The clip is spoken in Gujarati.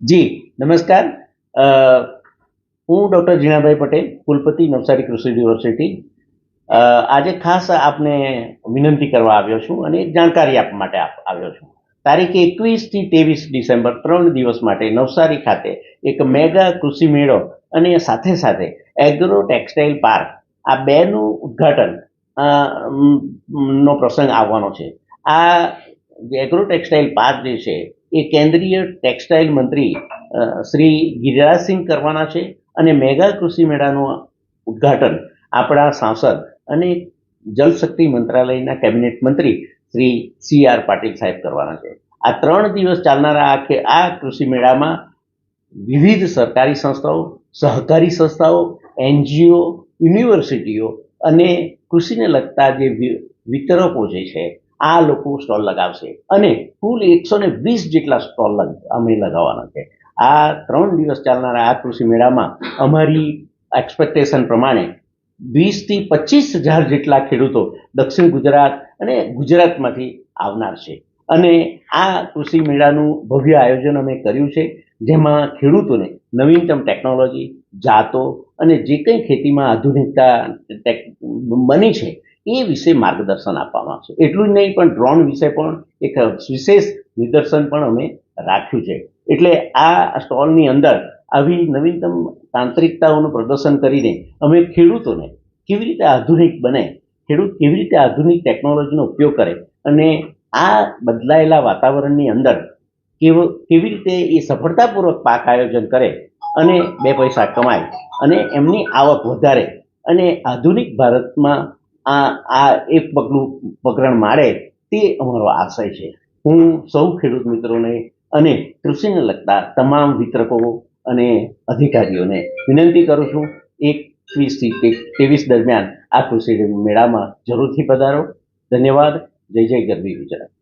જી, નમસ્કાર. હું ડૉક્ટર જીણાભાઈ પટેલ, કુલપતિ, નવસારી કૃષિ યુનિવર્સિટી. આજે ખાસ આપને વિનંતી કરવા આવ્યો છું અને એક જાણકારી આપવા માટે આવ્યો છું. તારીખ એકવીસથી ત્રેવીસ ડિસેમ્બર ત્રણ દિવસ માટે નવસારી ખાતે એક મેગા કૃષિ મેળો અને સાથે સાથે એગ્રો ટેક્સટાઇલ પાર્ક આ બેનું ઉદ્ઘાટન નો પ્રસંગ આવવાનો છે. આ એગ્રો ટેક્સટાઇલ પાર્ક જે છે એ કેન્દ્રીય ટેક્સટાઇલ મંત્રી શ્રી ગિરિરાજસિંહ કરવાના છે અને મેગા કૃષિ મેળાનું ઉદ્ઘાટન આપણા સાંસદ અને જલશક્તિ મંત્રાલયના કેબિનેટ મંત્રી શ્રી સી આર પાટીલ સાહેબ કરવાના છે. આ ત્રણ દિવસ ચાલનારા આ કે- આ કૃષિ મેળામાં વિવિધ સરકારી સંસ્થાઓ, સહકારી સંસ્થાઓ, એનજીઓ, યુનિવર્સિટીઓ અને કૃષિને લગતા જે વિતરકો જે છે આ લોકો સ્ટોલ લગાવશે. અને કુલ એકસો ને વીસ જેટલા સ્ટોલ અમે લગાવવાના છે. આ ત્રણ દિવસ ચાલનારા આ કૃષિ મેળામાં અમારી એક્સપેક્ટેશન પ્રમાણે વીસથી પચીસ હજાર જેટલા ખેડૂતો દક્ષિણ ગુજરાત અને ગુજરાતમાંથી આવનાર છે. અને આ કૃષિ મેળાનું ભવ્ય આયોજન અમે કર્યું છે, જેમાં ખેડૂતોને નવીનતમ ટેકનોલોજી જાતો અને જે કંઈ ખેતીમાં આધુનિકતા બની છે એ વિશે માર્ગદર્શન આપવામાં આવશે. એટલું જ નહીં, પણ ડ્રોન વિશે પણ, એક વિશેષ નિદર્શન પણ અમે રાખ્યું છે. એટલે આ સ્ટોલની અંદર આવી નવીનતમ તાંત્રિકતાઓનું પ્રદર્શન કરીને અમે ખેડૂતોને કેવી રીતે આધુનિક બને, ખેડૂત કેવી રીતે આધુનિક ટેકનોલોજીનો ઉપયોગ કરે અને આ બદલાયેલા વાતાવરણની અંદર કેવો, કેવી રીતે એ સફળતાપૂર્વક પાક આયોજન કરે અને બે પૈસા કમાય અને એમની આવક વધારે અને આધુનિક ભારતમાં આ આ એક પગલું પકરણ મારે તે અમારો આશય છે. હું સૌ ખેડૂત મિત્રોને અને કૃષિને લગતા તમામ વિતરકો અને અધિકારીઓને વિનંતી કરું છું, એકવીસથી ત્રેવીસ દરમિયાન આ કૃષિ મેળામાં જરૂરથી પધારો. ધન્યવાદ. જય જય ગરબી ગુજરાત.